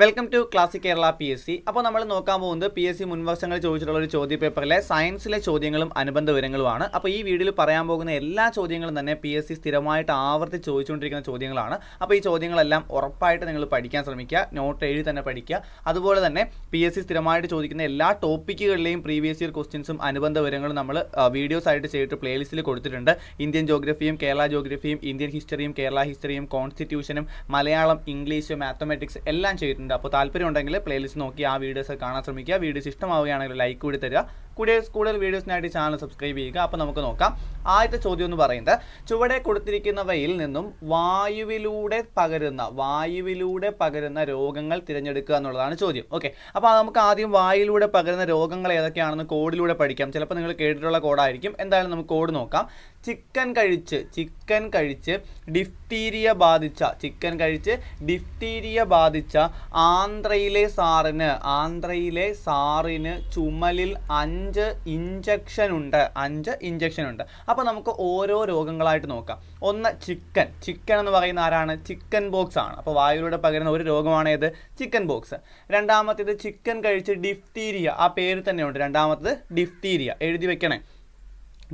Welcome to classic Kerala P S C അപ്പോൾ നമ്മൾ നോക്കാൻ പോകുന്നത് പി എസ് സി മുൻവർഷങ്ങളിൽ ചോദിച്ചിട്ടുള്ള ഒരു ചോദ്യ പേപ്പറിലെ സയൻസിലെ ചോദ്യങ്ങളും അനുബന്ധ വിവരങ്ങളുമാണ്. അപ്പോൾ ഈ വീഡിയോയിൽ പറയാൻ പോകുന്ന എല്ലാ ചോദ്യങ്ങളും തന്നെ പി എസ് സി സ്ഥിരമായിട്ട് ആവർത്തി ചോദിച്ചുകൊണ്ടിരിക്കുന്ന ചോദ്യങ്ങളാണ്. അപ്പോൾ ഈ ചോദ്യങ്ങളെല്ലാം ഉറപ്പായിട്ട് നിങ്ങൾ പഠിക്കാൻ ശ്രമിക്കുക നോട്ട് എഴുതി തന്നെ പഠിക്കുക. അതുപോലെ തന്നെ പി എസ് സി സ്ഥിരമായിട്ട് ചോദിക്കുന്ന എല്ലാ ടോപ്പിക്കുകളിലെയും പ്രീവിയസ് ഇയർ ക്വസ്റ്റ്യൻസും അനുബന്ധ വിവരങ്ങളും നമ്മൾ വീഡിയോസ് ആയിട്ട് ചെയ്തിട്ട് പ്ലേലിസ്റ്റിൽ കൊടുത്തിട്ടുണ്ട്. ഇന്ത്യൻ ജോഗ്രഫിയും കേരള ജോഗ്രഫിയും ഇന്ത്യൻ ഹിസ്റ്ററിയും കേരള ഹിസ്റ്ററിയും കോൺസ്റ്റിറ്റ്യൂഷനും മലയാളം ഇംഗ്ലീഷ് മാത്തമാറ്റിക്സ് എല്ലാം ചെയ്തിട്ടുണ്ട്. അപ്പോൾ താല്പര്യം ഉണ്ടെങ്കിൽ പ്ലേലിസ്റ്റ് നോക്കി ആ വീഡിയോസ് കാണാൻ ശ്രമിക്കുക. വീഡിയോസ് ഇഷ്ടമാവുകയാണെങ്കിൽ ലൈക്ക് കൂടി തരിക. കൂടുതൽ കൂടുതൽ വീഡിയോസിനായിട്ട് ചാനൽ സബ്സ്ക്രൈബ് ചെയ്യുക. അപ്പോൾ നമുക്ക് നോക്കാം. ആദ്യത്തെ ചോദ്യം എന്ന് പറയുന്നത് ചുവടെ കൊടുത്തിരിക്കുന്നവയിൽ നിന്നും വായുവിലൂടെ പകരുന്ന വായുവിലൂടെ പകരുന്ന രോഗങ്ങൾ തിരഞ്ഞെടുക്കുക എന്നുള്ളതാണ് ചോദ്യം. ഓക്കെ അപ്പോൾ നമുക്ക് ആദ്യം വായുവിലൂടെ പകരുന്ന രോഗങ്ങൾ ഏതൊക്കെയാണെന്ന് കോഡിലൂടെ പഠിക്കാം. ചിലപ്പോൾ നിങ്ങൾ കേട്ടിട്ടുള്ള കോഡായിരിക്കും എന്തായാലും നമുക്ക് കോഡ് നോക്കാം. ചിക്കൻ കഴിച്ച് ചിക്കൻ കഴിച്ച് ഡിഫ്തീരിയ ബാധിച്ച ചിക്കൻ കഴിച്ച് ഡിഫ്തീരിയ ബാധിച്ച ആന്ധ്രയിലെ സാറിന് ആന്ധ്രയിലെ സാറിന് ചുമലിൽ അഞ്ച് ഇഞ്ചക്ഷൻ ഉണ്ട് അഞ്ച് ഇഞ്ചക്ഷൻ ഉണ്ട്. അപ്പോൾ നമുക്ക് ഓരോ രോഗങ്ങളായിട്ട് നോക്കാം. ഒന്ന് ചിക്കൻ ചിക്കൻ എന്ന് പറയുന്ന ആരാണ്? ചിക്കൻ ബോക്സ് ആണ്. അപ്പോൾ വായുവിലൂടെ പകരുന്ന ഒരു രോഗമാണ് ഏത്? ചിക്കൻ ബോക്സ് രണ്ടാമത്തേത് ചിക്കൻ കഴിച്ച് ഡിഫ്തീരിയ ആ പേര് തന്നെയുണ്ട്. രണ്ടാമത്തേത് ഡിഫ്തീരിയ എഴുതി വെക്കണേ.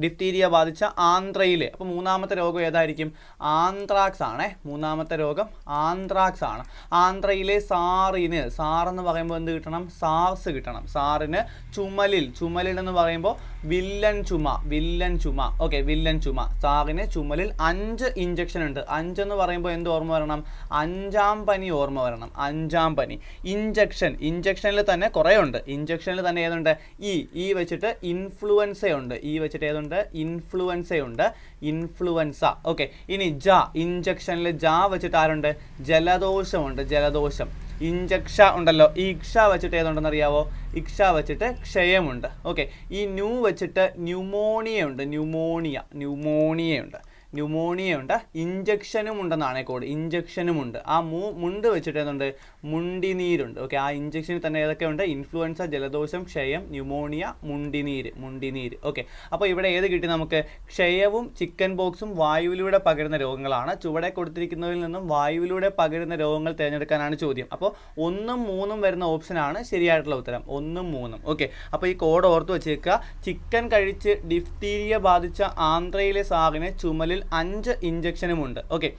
ഡിഫ്തീരിയ ബാധിച്ച ആന്ധ്രയിലെ അപ്പോൾ മൂന്നാമത്തെ രോഗം ഏതായിരിക്കും? ആന്ത്രാക്സ് ആണേ. മൂന്നാമത്തെ രോഗം ആന്ത്രാക്സ് ആണ്. ആന്ധ്രയിലെ സാറിന് സാർ എന്ന് പറയുമ്പോൾ എന്ത് കിട്ടണം? സാർസ് കിട്ടണം. സാറിന് ചുമലിൽ ചുമലിൽ എന്ന് പറയുമ്പോൾ വില്ലൻ ചുമ വില്ലൻ ചുമ. ഓക്കെ വില്ലൻ ചുമ. സാറിന് ചുമലിൽ അഞ്ച് ഇഞ്ചക്ഷൻ ഉണ്ട്. അഞ്ചെന്ന് പറയുമ്പോൾ എന്ത് ഓർമ്മ വരണം? അഞ്ചാം പനി ഓർമ്മ വരണം. അഞ്ചാം പനി. ഇഞ്ചക്ഷൻ ഇഞ്ചക്ഷനിൽ തന്നെ കുറേ ഉണ്ട്. ഇഞ്ചക്ഷനിൽ തന്നെ ഏതുണ്ട്? ഈ ഈ വെച്ചിട്ട് ഇൻഫ്ലുവൻസയുണ്ട് ഈ വെച്ചിട്ട് ഏതുണ്ട്? ഇൻഫ്ലുവൻസ ഉണ്ട്. ഇൻഫ്ലുവൻസ ഓക്കെ ഇനി ജ ഇഞ്ചക്ഷനിൽ ജ വെച്ചിട്ട് ആരുണ്ട്? ജലദോഷമുണ്ട് ജലദോഷം. ഇഞ്ചക്ഷ ഉണ്ടല്ലോ. ഈ ഇക്ഷ വെച്ചിട്ട് ഏതുണ്ടെന്ന് അറിയാവോ ഇക്ഷ വെച്ചിട്ട് ക്ഷയമുണ്ട്. ഓക്കെ ഈ ന്യൂ വെച്ചിട്ട് ന്യൂമോണിയ ഉണ്ട്. ന്യൂമോണിയ. ന്യൂമോണിയ ഉണ്ട്. ന്യൂമോണിയ ഉണ്ട് ഇഞ്ചക്ഷനും ഉണ്ടെന്നാണ് കോഡ് ഇഞ്ചക്ഷനും ഉണ്ട് ആ മൂ മുണ്ട് വെച്ചിട്ട് എന്തുണ്ട്? മുണ്ടിനീരുണ്ട്. ഓക്കെ ആ ഇഞ്ചക്ഷനിൽ തന്നെ ഏതൊക്കെ ഉണ്ട് ഇൻഫ്ലുവൻസ ജലദോഷം ക്ഷയം ന്യൂമോണിയ മുണ്ടിനീര് മുണ്ടിനീര്. ഓക്കെ അപ്പോൾ ഇവിടെ ഏത് കിട്ടി നമുക്ക്? ക്ഷയവും ചിക്കൻ ബോക്സും വായുവിലൂടെ പകരുന്ന രോഗങ്ങളാണ്. ചുവടെ കൊടുത്തിരിക്കുന്നതിൽ നിന്നും വായുവിലൂടെ പകരുന്ന രോഗങ്ങൾ തിരഞ്ഞെടുക്കാനാണ് ചോദ്യം. അപ്പോൾ ഒന്നും മൂന്നും വരുന്ന ഓപ്ഷനാണ് ശരിയായിട്ടുള്ള ഉത്തരം. ഒന്നും മൂന്നും. ഓക്കെ അപ്പോൾ ഈ കോഡ് ഓർത്ത് വെച്ചേക്കുക. ചിക്കൻ കഴിച്ച് ഡിഫ്തീരിയ ബാധിച്ച ആന്ധ്രയിലെ സാഗിനെ ചുമലിൽ അഞ്ച് ഇഞ്ചക്ഷനുമുണ്ട്. ഓക്കെ.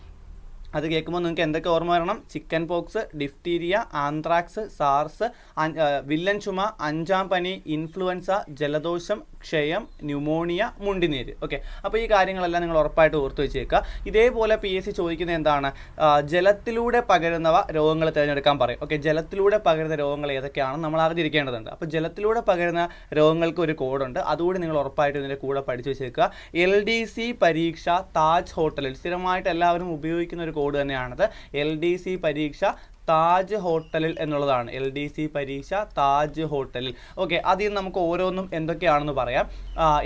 അത് കേൾക്കുമ്പോൾ നിങ്ങൾക്ക് എന്തൊക്കെ ഓർമ്മ വരണം? Chicken pox diphtheria anthrax SARS villain ചുമ അഞ്ചാം പനി ഇൻഫ്ലുവൻസ ജലദോഷം ക്ഷയം ന്യൂമോണിയ മുണ്ടിനീര്. ഓക്കെ. അപ്പോൾ ഈ കാര്യങ്ങളെല്ലാം നിങ്ങൾ ഉറപ്പായിട്ട് ഓർത്ത് വെച്ചേക്കുക. ഇതേപോലെ പി എസ് സി ചോദിക്കുന്നത് എന്താണ്? ജലത്തിലൂടെ പകരുന്നവ രോഗങ്ങൾ തിരഞ്ഞെടുക്കാൻ പറയും. ഓക്കെ. ജലത്തിലൂടെ പകരുന്ന രോഗങ്ങൾ ഏതൊക്കെയാണെന്ന് നമ്മൾ അറിഞ്ഞിരിക്കേണ്ടതുണ്ട്. അപ്പോൾ ജലത്തിലൂടെ പകരുന്ന രോഗങ്ങൾക്ക് ഒരു കോഡുണ്ട്. അതുകൂടി നിങ്ങൾ ഉറപ്പായിട്ട് ഇതിന്റെ കൂടെ പഠിച്ചു വെച്ചേക്കുക. എൽ ഡി സി പരീക്ഷ താജ് ഹോട്ടലിൽ സ്ഥിരമായിട്ട് എല്ലാവരും ഉപയോഗിക്കുന്ന ഒരു കോഡ് തന്നെയാണത്. എൽ ഡി സി പരീക്ഷ താജ് ഹോട്ടലിൽ എന്നുള്ളതാണ്. എൽ ഡി സി പരീക്ഷ താജ് ഹോട്ടലിൽ. ഓക്കെ അതിൽ നമുക്ക് ഓരോന്നും എന്തൊക്കെയാണെന്ന് പറയാം.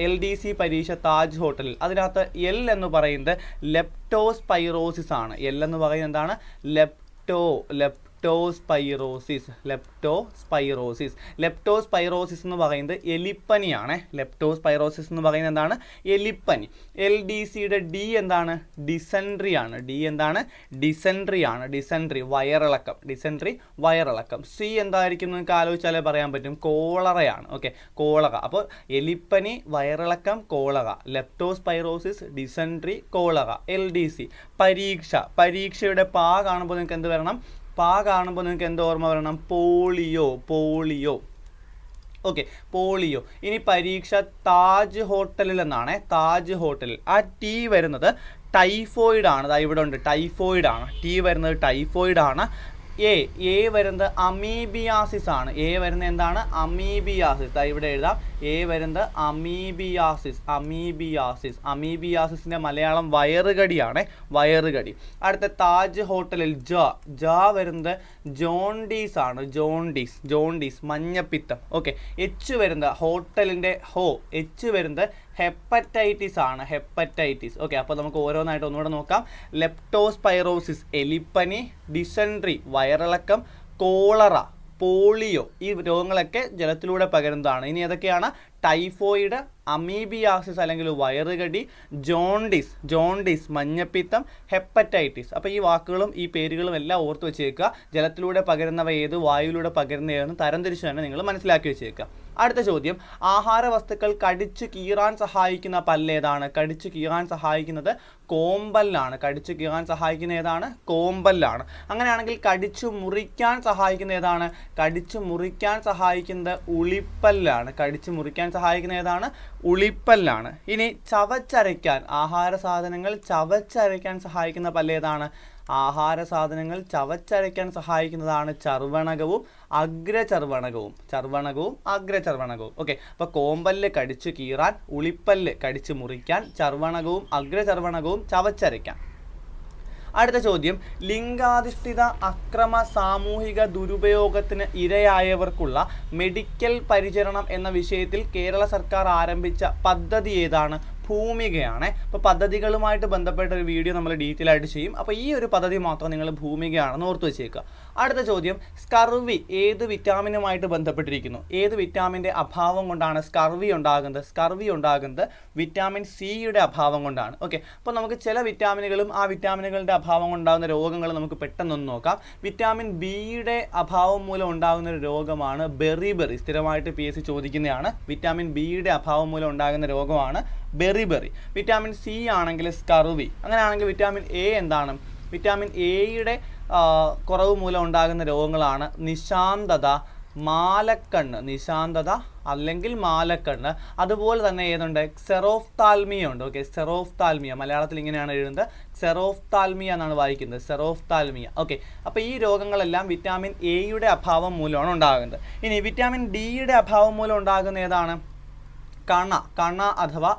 എൽ ഡി സി പരീക്ഷ താജ് ഹോട്ടലിൽ. അതിനകത്ത് എൽ എന്ന് പറയുന്നത് ലെപ്റ്റോസ്പൈറോസിസ് ആണ് എൽ എന്ന് പറയുന്നത് എന്താണ്? Lepto lep leptospirosis leptospirosis leptospirosis എന്ന് പറയുന്നത് എലിപ്പനിയാണ്. ലെപ്റ്റോസ്പൈറോസിസ് എന്ന് പറയുന്നത് എന്താണ്? എലിപ്പനി. എൽ ഡി സിയുടെ ഡി എന്താണ്? ഡിസെൻട്രി ആണ്. ഡി എന്താണ്? ഡിസെൻട്രി ആണ്. ഡിസെൻട്രി വയറിളക്കം. ഡിസെൻട്രി വയറിളക്കം. സി എന്തായിരിക്കും നിങ്ങൾക്ക് ആലോചിച്ചാലേ പറയാൻ പറ്റും. കോളറയാണ്. Okay cholera. അപ്പോൾ എലിപ്പനി വയറിളക്കം cholera. Leptospirosis dysentery cholera. L D C പരീക്ഷ. പരീക്ഷയുടെ പാ കാണുമ്പോൾ നിങ്ങൾക്ക് എന്ത് വരണം? പാ കാണുമ്പോൾ നിങ്ങൾക്ക് എന്ത് ഓർമ്മ വരണം? Polio polio. Okay polio. ഇനി പരീക്ഷ താജ് ഹോട്ടലിൽ എന്നാണ് താജ് ഹോട്ടലിൽ. ആ ടി വരുന്നത് ടൈഫോയിഡ് ആണ് ഇവിടെ ഉണ്ട് ടൈഫോയിഡ് ആണ് ടി വരുന്നത് ടൈഫോയിഡ് ആണ് എ എ വരുന്നത് അമീബിയാസിസ് ആണ് എ വരുന്നത് എന്താണ്? അമീബിയാസിസ്. ദാ ഇവിടെ എഴുതാം. എ വരുന്നത് അമീബിയാസിസ് അമീബിയാസിസ്. അമീബിയാസിസിന്റെ മലയാളം വയറുകടിയാണ് വയറുകടി. അടുത്ത താജ് ഹോട്ടലിൽ ജ ജ വരുന്നത് ജോണ്ടീസ് ആണ് ജോണ്ടീസ് ജോണ്ടീസ് മഞ്ഞപ്പിത്തം. ഓക്കെ എച്ച് വരുന്നത് ഹോട്ടലിന്റെ ഹോ എച്ച് വരുന്നത് ഹെപ്പറ്റൈറ്റിസ് ആണ് ഹെപ്പറ്റൈറ്റിസ് ഓക്കെ അപ്പോൾ നമുക്ക് ഓരോന്നായിട്ട് ഒന്നുകൂടെ നോക്കാം. ലെപ്റ്റോസ്പൈറോസിസ് എലിപ്പനി ഡിസെൻട്രി വയറിളക്കം കോളറ പോളിയോ ഈ രോഗങ്ങളൊക്കെ ജലത്തിലൂടെ പകരുന്നതാണ്. ഇനി ഏതൊക്കെയാണ്? ടൈഫോയിഡ് അമീബിയാസിസ് അല്ലെങ്കിൽ വയറുകടി ജോണ്ടിസ് ജോണ്ടിസ് മഞ്ഞപ്പിത്തം ഹെപ്പറ്റൈറ്റിസ് അപ്പോൾ ഈ വാക്കുകളും ഈ പേരുകളും എല്ലാം ഓർത്ത് വെച്ചേക്കുക. ജലത്തിലൂടെ പകരുന്നവ ഏത് വായുവിലൂടെ പകരുന്ന ഏതെന്ന് തരംതിരിച്ച് തന്നെ നിങ്ങൾ മനസ്സിലാക്കി വെച്ചേക്കുക. അടുത്ത ചോദ്യം. ആഹാര വസ്തുക്കൾ കടിച്ചു കീറാൻ സഹായിക്കുന്ന പല്ലേതാണ് കടിച്ചു കീറാൻ സഹായിക്കുന്നത് കോമ്പല്ലാണ്. കടിച്ചു കീറാൻ സഹായിക്കുന്ന ഏതാണ്? കോമ്പല്ലാണ്. അങ്ങനെയാണെങ്കിൽ കടിച്ചു മുറിക്കാൻ സഹായിക്കുന്ന ഏതാണ്? കടിച്ചു മുറിക്കാൻ സഹായിക്കുന്നത് ഉളിപ്പല്ലാണ്. കടിച്ചു മുറിക്കാൻ സഹായിക്കുന്ന ഏതാണ്? ഉളിപ്പല്ലാണ്. ഇനി ചവച്ചരയ്ക്കാൻ ആഹാര സാധനങ്ങൾ ചവച്ചരയ്ക്കാൻ സഹായിക്കുന്ന പല്ലേതാണ് ആഹാര സാധനങ്ങൾ ചവച്ചരയ്ക്കാൻ സഹായിക്കുന്നതാണ് ചർവണകവും അഗ്രചർവണകവും ചർവണകവും അഗ്രചർവണകവും ഓക്കെ അപ്പോൾ കോമ്പല്ല് കടിച്ച് കീറാൻ ഉളിപ്പല്ല് കടിച്ച് മുറിക്കാൻ ചർവണകവും അഗ്രചർവണകവും ചവച്ചരയ്ക്കാൻ അടുത്ത ചോദ്യം. ലിംഗാധിഷ്ഠിത അക്രമ സാമൂഹിക ദുരുപയോഗത്തിന് ഇരയായവർക്കുള്ള മെഡിക്കൽ പരിചരണം എന്ന വിഷയത്തിൽ കേരള സർക്കാർ ആരംഭിച്ച പദ്ധതി ഏതാണ്? ഭൂമികയാണ്. അപ്പോൾ പദ്ധതികളുമായിട്ട് ബന്ധപ്പെട്ട ഒരു വീഡിയോ നമ്മൾ ഡീറ്റെയിൽ ആയിട്ട് ചെയ്യും. അപ്പോൾ ഈ ഒരു പദ്ധതി മാത്രം നിങ്ങൾ ഭൂമികയാണെന്ന് ഓർത്ത് വെച്ചേക്കുക. അടുത്ത ചോദ്യം സ്കർവി ഏത് വിറ്റാമിനുമായിട്ട് ബന്ധപ്പെട്ടിരിക്കുന്നു? ഏത് വിറ്റാമിന്റെ അഭാവം കൊണ്ടാണ് സ്കർവി ഉണ്ടാകുന്നത്? സ്കർവി ഉണ്ടാകുന്നത് വിറ്റാമിൻ സിയുടെ അഭാവം കൊണ്ടാണ്. ഓക്കെ അപ്പോൾ നമുക്ക് ചില വിറ്റാമിനുകളും ആ വിറ്റാമിനുകളുടെ അഭാവം കൊണ്ടാകുന്ന രോഗങ്ങൾ നമുക്ക് പെട്ടെന്നൊന്ന് നോക്കാം. വിറ്റാമിൻ ബിയുടെ അഭാവം മൂലം ഉണ്ടാകുന്ന ഒരു രോഗമാണ് ബെറിബെറി സ്ഥിരമായിട്ട് പി എസ് സി ചോദിക്കുന്നതാണ് വിറ്റാമിൻ ബിയുടെ അഭാവം മൂലം ഉണ്ടാകുന്ന രോഗമാണ് ബെറിബെറി വിറ്റാമിൻ സി ആണെങ്കിൽ സ്കർവി. അങ്ങനെയാണെങ്കിൽ വിറ്റാമിൻ എ എന്താണ്? വിറ്റാമിൻ എയുടെ കുറവ് മൂലം ഉണ്ടാകുന്ന രോഗങ്ങളാണ് നിശാന്തത മാലക്കണ്ണ്. നിശാന്തത അല്ലെങ്കിൽ മാലക്കണ്ണ്. അതുപോലെ തന്നെ ഏതുണ്ട്? സെറോഫ്താൽമിയ ഉണ്ട്. ഓക്കെ സെറോഫ്താൽമിയ മലയാളത്തിൽ ഇങ്ങനെയാണ് എഴുതുന്നത്. സെറോഫ്താൽമിയ എന്നാണ് വായിക്കുന്നത്. സെറോഫ്താൽമിയ ഓക്കെ അപ്പോൾ ഈ രോഗങ്ങളെല്ലാം വിറ്റാമിൻ എയുടെ അഭാവം മൂലമാണ് ഉണ്ടാകുന്നത്. ഇനി വിറ്റാമിൻ ഡിയുടെ അഭാവം മൂലം ഉണ്ടാകുന്ന ഏതാണ്? കണ. കണ അഥവാ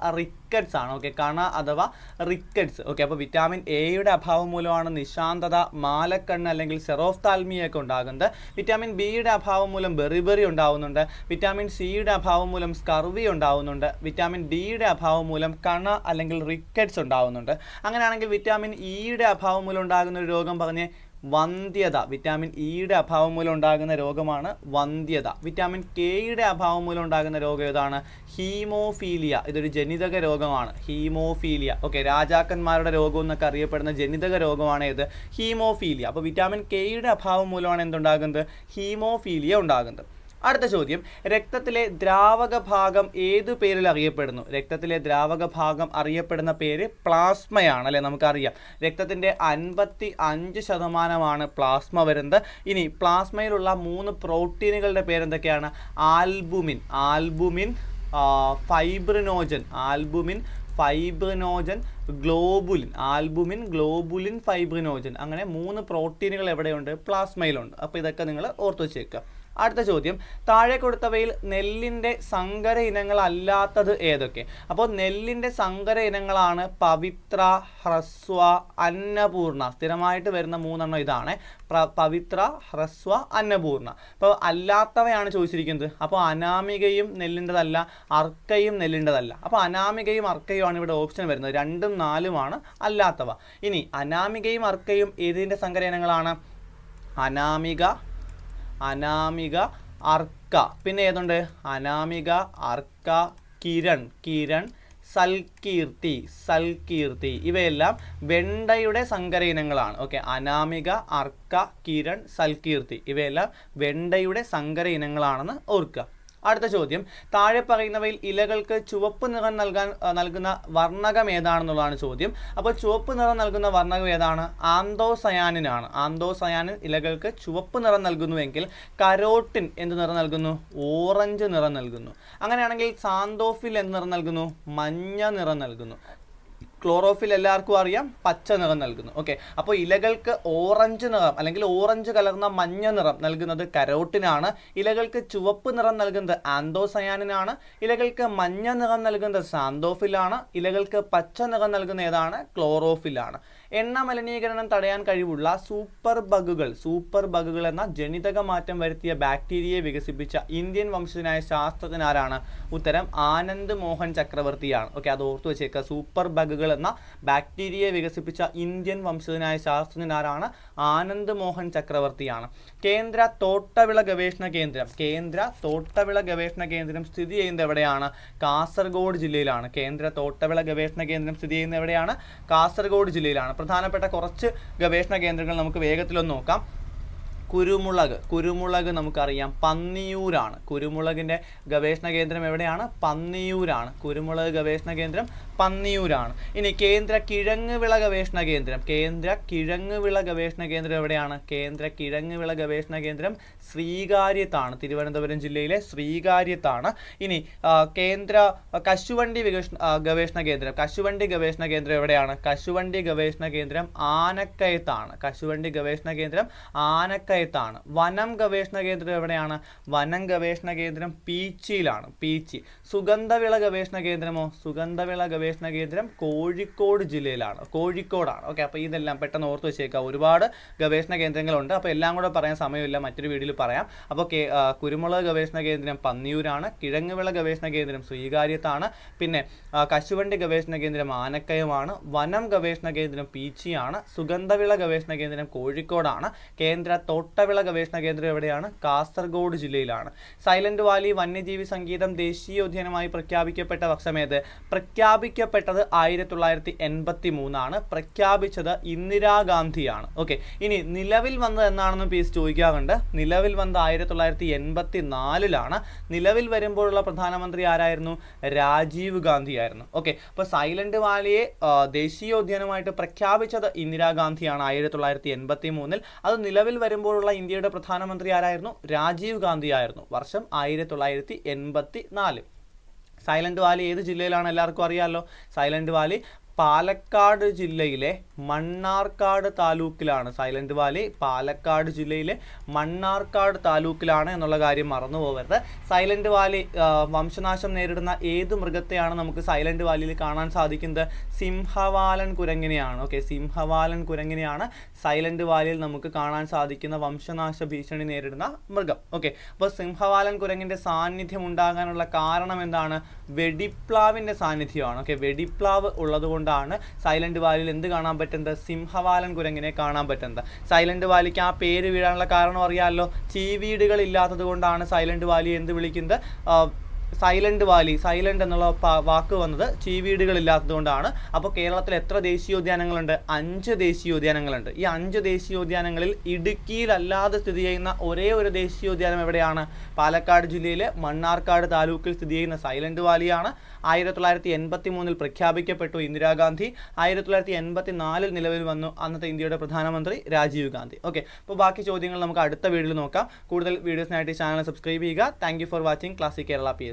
റിക്കറ്റ്സ് ആണ്? ഓക്കെ കണ അഥവാ റിക്കറ്റ്സ് ഓക്കെ അപ്പോൾ വിറ്റാമിൻ എയുടെ അഭാവം മൂലമാണ് നിശാന്തത മാലക്കണ്ണ് അല്ലെങ്കിൽ സെറോഫ്താൽമിയൊക്കെ ഉണ്ടാകുന്നത്. വിറ്റാമിൻ ബിയുടെ അഭാവം മൂലം ബെറിബെറി ഉണ്ടാവുന്നുണ്ട്. വിറ്റാമിൻ സിയുടെ അഭാവം മൂലം സ്കർവി ഉണ്ടാവുന്നുണ്ട്. വിറ്റാമിൻ ഡിയുടെ അഭാവം മൂലം കണ അല്ലെങ്കിൽ റിക്കറ്റ്സ് ഉണ്ടാവുന്നുണ്ട്. അങ്ങനെയാണെങ്കിൽ വിറ്റാമിൻ ഇയുടെ അഭാവം മൂലം ഉണ്ടാകുന്ന ഒരു രോഗം പറഞ്ഞ് വന്ധ്യത വിറ്റാമിൻ ഇയുടെ അഭാവം മൂലം ഉണ്ടാകുന്ന രോഗമാണ് വന്ധ്യത. വിറ്റാമിൻ കെയുടെ അഭാവം മൂലം ഉണ്ടാകുന്ന രോഗം ഏതാണ്? ഹീമോഫീലിയ ഇതൊരു ജനിതക രോഗമാണ്. ഹീമോഫീലിയ. ഓക്കെ രാജാക്കന്മാരുടെ രോഗം എന്നൊക്കെ അറിയപ്പെടുന്ന ജനിതക രോഗമാണ് ഏത്? ഹീമോഫീലിയ. അപ്പോൾ വിറ്റാമിൻ കെയുടെ അഭാവം മൂലമാണ് എന്തുണ്ടാകുന്നത്? ഹീമോഫീലിയ ഉണ്ടാകുന്നത്. അടുത്ത ചോദ്യം. രക്തത്തിലെ ദ്രാവക ഭാഗം ഏതു പേരിൽ അറിയപ്പെടുന്നു? രക്തത്തിലെ ദ്രാവക ഭാഗം അറിയപ്പെടുന്ന പേര് പ്ലാസ്മയാണ് അല്ലെ? നമുക്കറിയാം. രക്തത്തിന്റെ അൻപത്തി അഞ്ച് ശതമാനമാണ് പ്ലാസ്മ വരുന്നത്. ഇനി പ്ലാസ്മയിലുള്ള മൂന്ന് പ്രോട്ടീനുകളുടെ പേരെന്തൊക്കെയാണ്? Albumin. Albumin fibrinogen. Albumin fibrinogen globulin. Albumin globulin fibrinogen. അങ്ങനെ മൂന്ന് പ്രോട്ടീനുകൾ എവിടെയുണ്ട്? പ്ലാസ്മയിലുണ്ട്. അപ്പോൾ ഇതൊക്കെ നിങ്ങൾ ഓർത്തു വെച്ചേക്കുക. അടുത്ത ചോദ്യം. താഴെ കൊടുത്തവയിൽ നെല്ലിന്റെ സങ്കര ഇനങ്ങളല്ലാത്തത് ഏതൊക്കെ? അപ്പോൾ നെല്ലിന്റെ സങ്കര ഇനങ്ങളാണ് പവിത്ര ഹ്രസ്വ അന്നപൂർണ. സ്ഥിരമായിട്ട് വരുന്ന മൂന്നെണ്ണം ഇതാണ്. പവിത്ര ഹ്രസ്വ അന്നപൂർണ. അപ്പോൾ അല്ലാത്തവയാണ് ചോദിച്ചിരിക്കുന്നത്. അപ്പോൾ അനാമികയും നെല്ലിന്റെതല്ല അർക്കയും നെല്ലിന്റെതല്ല അപ്പോൾ അനാമികയും അർക്കയുമാണ് ഇവിടെ ഓപ്ഷൻ വരുന്നത്. രണ്ടും നാലുമാണ് അല്ലാത്തവ. ഇനി അനാമികയും അർക്കയും ഏതിന്റെ സങ്കര ഇനങ്ങളാണ്? അനാമിക അനാമിക അർക്ക. പിന്നെ ഏതുണ്ട്? അനാമിക അർക്ക കിരൺ കിരൺ സൽകീർത്തി സൽകീർത്തി. ഇവയെല്ലാം വെണ്ടയുടെ സങ്കര ഇനങ്ങളാണ് ഓക്കെ അനാമിക അർക്ക കിരൺ സൽകീർത്തി. ഇവയെല്ലാം വെണ്ടയുടെ സങ്കര ഇനങ്ങളാണെന്ന് ഓർക്കുക. അടുത്ത ചോദ്യം. താഴെ പറയുന്നവയിൽ ഇലകൾക്ക് ചുവപ്പ് നിറം നൽകാൻ നൽകുന്ന വർണകം ഏതാണെന്നുള്ളതാണ് ചോദ്യം. അപ്പോൾ ചുവപ്പ് നിറം നൽകുന്ന വർണകം ഏതാണ്? ആന്തോസയാനിനാണ്. ആന്തോസയാനിൻ ഇലകൾക്ക് ചുവപ്പ് നിറം നൽകുന്നുവെങ്കിൽ കരോട്ടിൻ എന്ത് നിറം നൽകുന്നു? ഓറഞ്ച് നിറം നൽകുന്നു. അങ്ങനെയാണെങ്കിൽ സാന്തോഫിൽ എന്ത് നിറം നൽകുന്നു? മഞ്ഞ നിറം നൽകുന്നു. ക്ലോറോഫിൽ എല്ലാവർക്കും അറിയാം പച്ച നിറം നൽകുന്നു. ഓക്കെ അപ്പോൾ ഇലകൾക്ക് ഓറഞ്ച് നിറം അല്ലെങ്കിൽ ഓറഞ്ച് കലർന്ന മഞ്ഞ നിറം നൽകുന്നത് കരോട്ടിനാണ്. ഇലകൾക്ക് ചുവപ്പ് നിറം നൽകുന്നത് ആന്തോസയാനിനാണ്. ഇലകൾക്ക് മഞ്ഞ നിറം നൽകുന്നത് സാന്തോഫിലാണ്. ഇലകൾക്ക് പച്ച നിറം നൽകുന്ന ഏതാണ്? ക്ലോറോഫിലാണ്. എണ്ണ മലിനീകരണം തടയാൻ കഴിവുള്ള സൂപ്പർ ബഗുകൾ സൂപ്പർ ബഗുകൾ എന്ന ജനിതക മാറ്റം വരുത്തിയ ബാക്ടീരിയയെ വികസിപ്പിച്ച ഇന്ത്യൻ വംശജനായ ശാസ്ത്രജ്ഞനാരാണ് ഉത്തരം ആനന്ദ് മോഹൻ ചക്രവർത്തിയാണ്. ഓക്കെ അത് ഓർത്തു വെച്ചേക്കുക. സൂപ്പർ ബഗുകൾ എന്ന ബാക്ടീരിയയെ വികസിപ്പിച്ച ഇന്ത്യൻ വംശജനായ ശാസ്ത്രജ്ഞനാരാണ് ആനന്ദ് മോഹൻ ചക്രവർത്തിയാണ്. കേന്ദ്ര തോട്ടവിള ഗവേഷണ കേന്ദ്രം. കേന്ദ്ര തോട്ടവിള ഗവേഷണ കേന്ദ്രം സ്ഥിതി ചെയ്യുന്നത് എവിടെയാണ്? കാസർഗോഡ് ജില്ലയിലാണ്. കേന്ദ്ര തോട്ടവിള ഗവേഷണ കേന്ദ്രം സ്ഥിതി ചെയ്യുന്നത് എവിടെയാണ്? കാസർഗോഡ് ജില്ലയിലാണ്. പ്രധാനപ്പെട്ട കുറച്ച് ഗവേഷണ കേന്ദ്രങ്ങൾ നമുക്ക് വേഗത്തിലൊന്ന് നോക്കാം. കുരുമുളക്. കുരുമുളക് നമുക്കറിയാം പന്നിയൂരാണ്. കുരുമുളകിന്റെ ഗവേഷണ കേന്ദ്രം എവിടെയാണ്? പന്നിയൂരാണ്. കുരുമുളക് ഗവേഷണ കേന്ദ്രം പന്നിയൂരാണ്. ഇനി കേന്ദ്ര കിഴങ്ങ് വിള ഗവേഷണ കേന്ദ്രം. കേന്ദ്ര കിഴങ്ങ് വിള ഗവേഷണ കേന്ദ്രം എവിടെയാണ്? കേന്ദ്ര കിഴങ്ങ് വിള ഗവേഷണ കേന്ദ്രം ശ്രീകാര്യത്താണ്. തിരുവനന്തപുരം ജില്ലയിലെ ശ്രീകാര്യത്താണ്. ഇനി കേന്ദ്ര കശുവണ്ടി വികസന ഗവേഷണ കേന്ദ്രം. കശുവണ്ടി ഗവേഷണ കേന്ദ്രം എവിടെയാണ്? കശുവണ്ടി ഗവേഷണ കേന്ദ്രം ആനക്കയത്താണ്. കശുവണ്ടി ഗവേഷണ കേന്ദ്രം ആനക്കയത്താണ് വനം ഗവേഷണ കേന്ദ്രം എവിടെയാണ്? വനം ഗവേഷണ കേന്ദ്രം പീച്ചിയിലാണ്. പീച്ചി. സുഗന്ധവിള ഗവേഷണ കേന്ദ്രമോ? സുഗന്ധവിള ഗവേഷണ കേന്ദ്രം കോഴിക്കോട് ജില്ലയിലാണ്. കോഴിക്കോടാണ്. ഓക്കെ അപ്പോൾ ഇതെല്ലാം പെട്ടെന്ന് ഓർത്ത് വെച്ചേക്കാം. ഒരുപാട് ഗവേഷണ കേന്ദ്രങ്ങളുണ്ട്. അപ്പോൾ എല്ലാം കൂടെ പറയാൻ സമയമില്ല. മറ്റൊരു വീഡിയോയിൽ പറയാം. അപ്പോൾ കുരുമുളക് ഗവേഷണ കേന്ദ്രം പന്നിയൂരാണ്. കിഴങ്ങുവിള ഗവേഷണ കേന്ദ്രം സ്വീകാര്യത്താണ്. പിന്നെ കശുവണ്ടി ഗവേഷണ കേന്ദ്രം ആനക്കയമാണ്. വനം ഗവേഷണ കേന്ദ്രം പീച്ചിയാണ്. സുഗന്ധവിള ഗവേഷണ കേന്ദ്രം കോഴിക്കോടാണ്. കേന്ദ്ര തോട്ടവിള ഗവേഷണ കേന്ദ്രം എവിടെയാണ്? കാസർഗോഡ് ജില്ലയിലാണ്. സൈലന്റ് വാലി വന്യജീവി സംഗീതം ദേശീയോദ്യാനമായി പ്രഖ്യാപിക്കപ്പെട്ട വർഷമേത് പ്രഖ്യാപിക്കപ്പെട്ടത് ആയിരത്തി തൊള്ളായിരത്തി എൺപത്തി മൂന്നാണ് പ്രഖ്യാപിച്ചത് ഇന്ദിരാഗാന്ധിയാണ് ഓക്കെ. ഇനി നിലവിൽ വന്നത് എന്നാണെന്ന് പീസ് ചോദിക്കാറുണ്ട്. നിലവിൽ വന്നത് ആയിരത്തി തൊള്ളായിരത്തി എൺപത്തി നാലിലാണ് നിലവിൽ വരുമ്പോഴുള്ള പ്രധാനമന്ത്രി ആരായിരുന്നു? രാജീവ് ഗാന്ധി ആയിരുന്നു. ഓക്കെ. അപ്പോൾ സൈലന്റ് വാലിയെ ദേശീയോദ്യാനമായിട്ട് പ്രഖ്യാപിച്ചത് ഇന്ദിരാഗാന്ധിയാണ് ആയിരത്തി തൊള്ളായിരത്തി എൺപത്തി മൂന്നിൽ അത് നിലവിൽ വരുമ്പോഴുള്ള ഇന്ത്യയുടെ പ്രധാനമന്ത്രി ആരായിരുന്നു? രാജീവ് ഗാന്ധി ആയിരുന്നു. വർഷം ആയിരത്തി തൊള്ളായിരത്തി എൺപത്തി നാല്. സൈലന്റ് വാലി ഏത് ജില്ലയിലാണ് എല്ലാവർക്കും അറിയാമല്ലോ സൈലന്റ് വാലി പാലക്കാട് ജില്ലയിലെ മണ്ണാർക്കാട് താലൂക്കിലാണ്. സൈലന്റ് വാലി പാലക്കാട് ജില്ലയിലെ മണ്ണാർക്കാട് താലൂക്കിലാണ് എന്നുള്ള കാര്യം മറന്നു പോകരുത്. സൈലന്റ് വാലി വംശനാശം നേരിടുന്ന ഏത് മൃഗത്തെയാണ് നമുക്ക് സൈലന്റ് വാലിയിൽ കാണാൻ സാധിക്കുന്നത്? സിംഹവാലൻ കുരങ്ങിനെയാണ്. ഓക്കെ സിംഹവാലൻ കുരങ്ങിനെയാണ് സൈലന്റ് വാലിയിൽ നമുക്ക് കാണാൻ സാധിക്കുന്ന വംശനാശ ഭീഷണി നേരിടുന്ന മൃഗം. ഓക്കെ അപ്പോൾ സിംഹവാലൻ കുരങ്ങിന്റെ സാന്നിധ്യം ഉണ്ടാകാനുള്ള കാരണം എന്താണ്? വെടിപ്ലാവിന്റെ സാന്നിധ്യമാണ്. ഓക്കെ വെടിപ്ലാവ് ഉള്ളതുകൊണ്ടാണ് സൈലന്റ് വാലിയിൽ എന്ത് കാണാൻ പറ്റുന്നത്? സിംഹവാലൻ കുരങ്ങിനെ കാണാൻ പറ്റുന്നത്. സൈലന്റ് വാലിക്ക് ആ പേര് വീഴാനുള്ള കാരണം അറിയാമല്ലോ ചീവീടുകൾ ഇല്ലാത്തത് കൊണ്ടാണ് സൈലന്റ് വാലി എന്ത് വിളിക്കുന്നത്. സൈലന്റ് വാലി സൈലന്റ് എന്നുള്ള വാക്ക് വന്നത് ചീവീടുകൾ ഇല്ലാത്തതുകൊണ്ടാണ് അപ്പോൾ കേരളത്തിൽ എത്ര ദേശീയോദ്യാനങ്ങളുണ്ട്? അഞ്ച് ദേശീയോദ്യാനങ്ങളുണ്ട്. ഈ അഞ്ച് ദേശീയോദ്യാനങ്ങളിൽ ഇടുക്കിയിലല്ലാതെ സ്ഥിതി ചെയ്യുന്ന ഒരേ ഒരു ദേശീയോദ്യാനം എവിടെയാണ്? പാലക്കാട് ജില്ലയിലെ മണ്ണാർക്കാട് താലൂക്കിൽ സ്ഥിതി ചെയ്യുന്ന സൈലന്റ് വാലിയാണ്. ആയിരത്തി തൊള്ളായിരത്തി എൺപത്തി മൂന്നിൽ പ്രഖ്യാപിക്കപ്പെട്ടു ഇന്ദിരാഗാന്ധി. ആയിരത്തി തൊള്ളായിരത്തി എൺപത്തി നാലിൽ നിലവിൽ വന്നു അന്നത്തെ ഇന്ത്യയുടെ പ്രധാനമന്ത്രി രാജീവ് ഗാന്ധി. ഓക്കെ അപ്പോൾ ബാക്കി ചോദ്യങ്ങൾ നമുക്ക് അടുത്ത വീഡിയോയിൽ നോക്കാം. കൂടുതൽ വീഡിയോസിനായിട്ട് ചാനൽ സബ്സ്ക്രൈബ് ചെയ്യുക. Thank for watching classic Kerala P